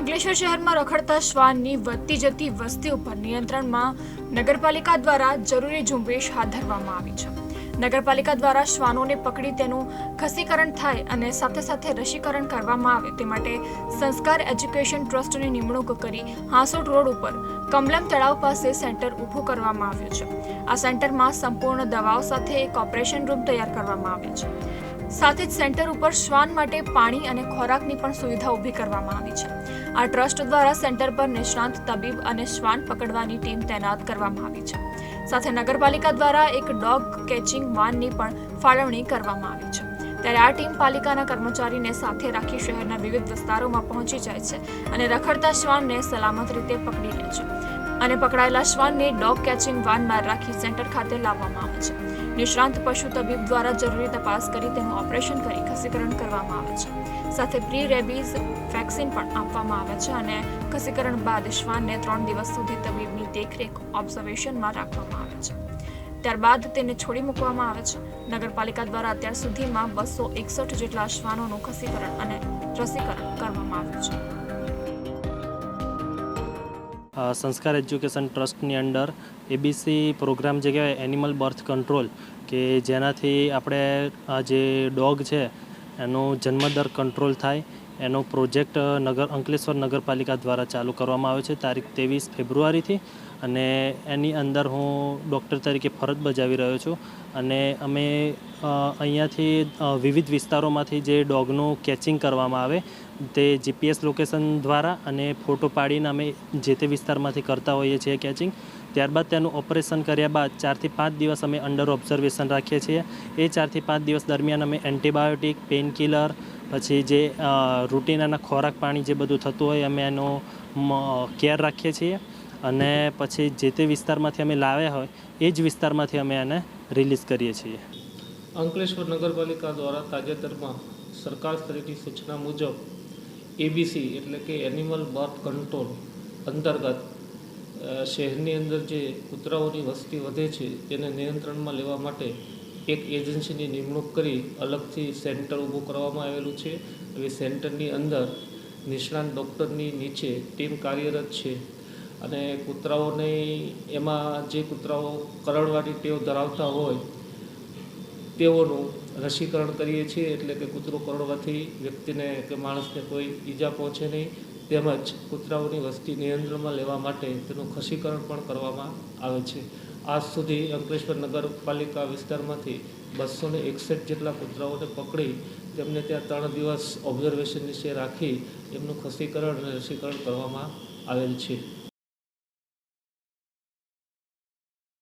અંકલેશ્વર શહેરમાં રખડતા શ્વાનની વધતી જતી વસ્તી ઉપર નિયંત્રણમાં નગરપાલિકા દ્વારા જરૂરી ઝુંબેશ હાથ ધરવામાં આવી છે. નગરપાલિકા દ્વારા શ્વાનોને પકડી તેનું ખસીકરણ થાય અને સાથે સાથે રસીકરણ કરવામાં આવે તે માટે સંસ્કાર એજ્યુકેશન ટ્રસ્ટની નિમણૂક કરી હાંસોટ રોડ ઉપર કમલમ તળાવ પાસે સેન્ટર ઊભું કરવામાં આવ્યું છે. આ સેન્ટરમાં સંપૂર્ણ દવાઓ સાથે એક ઓપરેશન રૂમ તૈયાર કરવામાં આવ્યો છે. સાથે જ સેન્ટર ઉપર શ્વાન માટે પાણી અને ખોરાકની પણ સુવિધા ઊભી કરવામાં આવી છે. આ ટ્રસ્ટ દ્વારા સેન્ટર પર નિષ્ણાંત તબીબ અને શ્વાન પકડવાની ટીમ તૈનાત કરવામાં આવી છે. સાથે નગરપાલિકા દ્વારા એક ડોગ કેચિંગ વાનની પણ ફાળવણી કરવામાં આવી છે. ત્યારે આ ટીમ પાલિકાના કર્મચારીને સાથે રાખી શહેરના વિવિધ વિસ્તારોમાં પહોંચી જાય છે અને રખડતા શ્વાનને સલામત રીતે પકડી લે છે. અને પકડાયેલા શ્વાનને ડોગ કેચિંગ વાનમાં રાખી સેન્ટર ખાતે લાવવામાં આવે છે. નિષ્ણાંત પશુ તબીબ દ્વારા જરૂરી તપાસ કરી તેનું ઓપરેશન કરી ખસીકરણ કરવામાં આવે છે. સાથે પ્રી રેબીઝ વેક્સિન પણ આપવામાં આવે છે અને ખસીકરણ બાદ શ્વાનને ત્રણ દિવસ સુધી તબીબની દેખરેખ ઓબ્ઝર્વેશનમાં રાખવામાં આવે છે. ત્યારબાદ તેને છોડી મૂકવામાં આવે છે. નગરપાલિકા દ્વારા અત્યાર સુધીમાં બસો એકસઠ જેટલા શ્વાનોનું ખસીકરણ અને રસીકરણ કરવામાં આવ્યું છે. સંસ્કાર એજ્યુકેશન ટ્રસ્ટની અંડર એબીસી પ્રોગ્રામ જે કહેવાય એનિમલ બર્થ કંટ્રોલ કે જેનાથી આપણે જે ડોગ છે એનો જન્મદર કંટ્રોલ થાય. એનો પ્રોજેક્ટ નગર, અંકલેશ્વર નગરપાલિકા દ્વારા ચાલુ કરવામાં આવ્યો છે તારીખ ત્રેવીસ ફેબ્રુઆરીથી અને એની અંદર હું ડૉક્ટર તરીકે ફરજ બજાવી રહ્યો છું અને અમે અહીંયાથી વિવિધ વિસ્તારોમાંથી જે ડોગનું કેચિંગ કરવામાં આવે તે જીપીએસ લોકેશન દ્વારા અને ફોટો પાડીને અમે જે તે વિસ્તારમાંથી કરતા હોઈએ છીએ કેચિંગ. ત્યારબાદ તેનું ઓપરેશન કર્યા બાદ ચારથી પાંચ દિવસ અમે અંડર ઓબ્ઝર્વેશન રાખીએ છીએ. એ ચારથી પાંચ દિવસ દરમિયાન અમે એન્ટીબાયોટિક, પેઇન કિલર પછી જે રૂટીન એના ખોરાક પાણી જે બધું થતું હોય અમે એનો કેર રાખીએ છીએ. અને પછી જે તે વિસ્તારમાંથી અમે લાવ્યા હોય, એ જ વિસ્તારમાંથી અમે એને રિલીઝ કરીએ છીએ. અંકલેશ્વર નગરપાલિકા દ્વારા તાજેતરમાં સરકાર સ્તરીની સૂચના મુજબ એબીસી એટલે કે એનિમલ બર્થ કંટ્રોલ અંતર્ગત શહેરની અંદર જે કૂતરાઓની વસ્તી વધે છે, તેને નિયંત્રણમાં લેવા માટે એક એજન્સીની નિમણૂક કરી અલગથી સેન્ટર ઊભું કરવામાં આવેલું છે હવે સેન્ટરની અંદર નિષ્ણાંત ડૉક્ટરની નીચે ટીમ કાર્યરત છે. અને કૂતરાઓને એમાં જે કૂતરાઓ કરડવાની ટેવ ધરાવતા હોય, તેઓનું રસીકરણ કરીએ છીએ એટલે કે કૂતરો કરડવાથી વ્યક્તિને કે માણસને કોઈ ઈજા પહોંચે નહીં. તેમજ કૂતરાઓની વસ્તી નિયંત્રણમાં લેવા માટે તેનું ખસીકરણ પણ કરવામાં આવે છે. આજ સુધી અંકલેશ્વર નગરપાલિકા વિસ્તારમાંથી બસો ને એકસઠ જેટલા કૂતરાઓને પકડી તેમને ત્યાં ત્રણ દિવસ ઓબ્ઝર્વેશન નીચે રાખી એમનું ખસીકરણ અને રસીકરણ કરવામાં આવેલ છે.